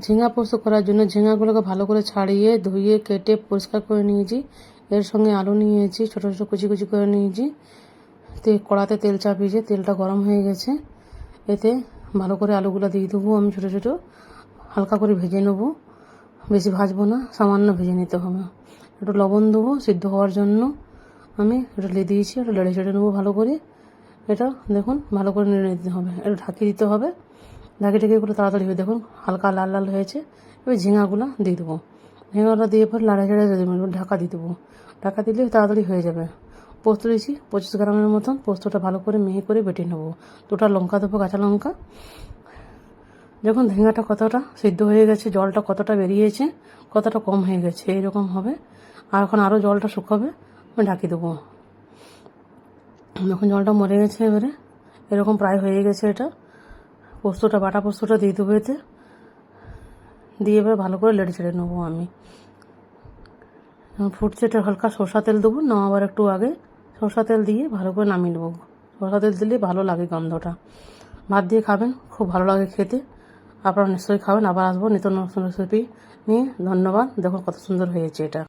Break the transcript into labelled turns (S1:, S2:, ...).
S1: ঝিঙা পোস্ত করার জন্য ঝিঙাগুলোকে ভালো করে ছাড়িয়ে, ধুয়ে, কেটে পরিষ্কার করে নিয়েছি। এর সঙ্গে আলু নিয়েছি, ছোটো ছোটো কুচি কুচি করে নিয়েছি। তে কড়াতে তেল চাপিয়েছি, তেলটা গরম হয়ে গেছে। এতে ভালো করে আলুগুলো দিয়ে দেবো আমি ছোটো ছোটো। হালকা করে ভেজে নেব। বেশি ভাজবো না, সামান্য ভেজে নিতে হবে। একটু লবণ দেবো সিদ্ধ হওয়ার জন্য। আমি এটা লে দিয়েছি এটা লেড়ে চেড়ে নেব ভালো করে। এটা দেখুন, ভালো করে নেড়ে নিতে হবে। এটা ঢাকিয়ে দিতে হবে। ঢাকি ঢাকি করে তাড়াতাড়ি হয়ে, দেখুন, হালকা লাল লাল হয়েছে। এবার ঝিঙাগুলো দিয়ে দেবো। ঝিঙাগুলো দিয়ে পর লাড়া ছেড়ে দেবো, ঢাকা দিয়ে দেবো। ঢাকা দিলে তাড়াতাড়ি হয়ে যাবে। পোস্ত দিয়েছি, পঁচিশ গ্রামের মতন। পোস্তটা ভালো করে মিহি করে বেটে নেব। দুটা লঙ্কা দেবো, কাঁচা লঙ্কা। যখন ঝিঙাটা কতটা সিদ্ধ হয়ে গেছে, জলটা কতটা বেরিয়েছে, কতটা কম হয়ে গেছে এরকম হবে। আর এখন আরও জলটা শুকাবে, আমি ঢাকি দেবো। যখন জলটা মরে গেছে এবারে। এরকম প্রায় হয়ে গেছে এটা। পোস্তটা, বাটা পোস্তটা দিয়ে দেবো এতে। দিয়ে এবার ভালো করে লেড়ে ছেড়ে নেব আমি। যখন ফুটছে এটা হালকা সরষা তেল দেবো। নামাবার একটু আগে সরষা তেল দিয়ে ভালো করে নামিয়ে নেব। সরষা তেল দিলে ভালো লাগে গন্ধটা। ভাত দিয়ে খাবেন, খুব ভালো লাগে খেতে। আপনারা নিশ্চয়ই খাবেন। আবার আসব নিত্য নতুন রেসিপি নিয়ে। ধন্যবাদ। দেখুন কত সুন্দর হয়েছে এটা।